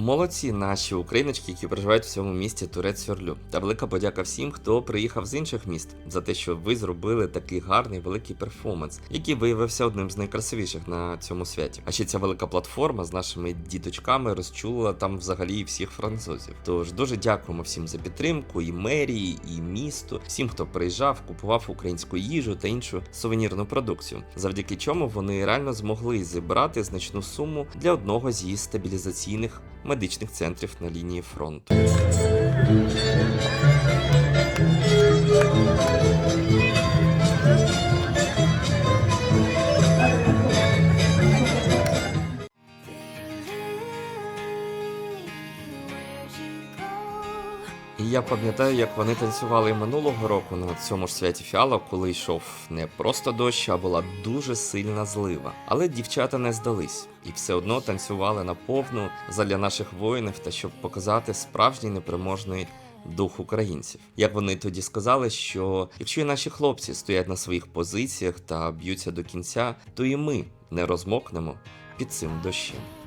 Молодці наші україночки, які проживають в цьому місті Турець Орлю. Та велика подяка всім, хто приїхав з інших міст за те, що ви зробили такий гарний великий перформанс, який виявився одним з найкрасивіших на цьому святі. А ще ця велика платформа з нашими діточками розчулила там взагалі всіх французів. Тож дуже дякуємо всім за підтримку, і мерії, і місту, всім, хто приїжджав, купував українську їжу та іншу сувенірну продукцію, завдяки чому вони реально змогли зібрати значну суму для одного з її стабілізаційних медичних центрів на лінії фронту. І я пам'ятаю, як вони танцювали минулого року на цьому ж святі фіала, коли йшов не просто дощ, а була дуже сильна злива. Але дівчата не здались і все одно танцювали на повну задля наших воїнів та щоб показати справжній непереможний дух українців. Як вони тоді сказали, що якщо і наші хлопці стоять на своїх позиціях та б'ються до кінця, то і ми не розмокнемо під цим дощем.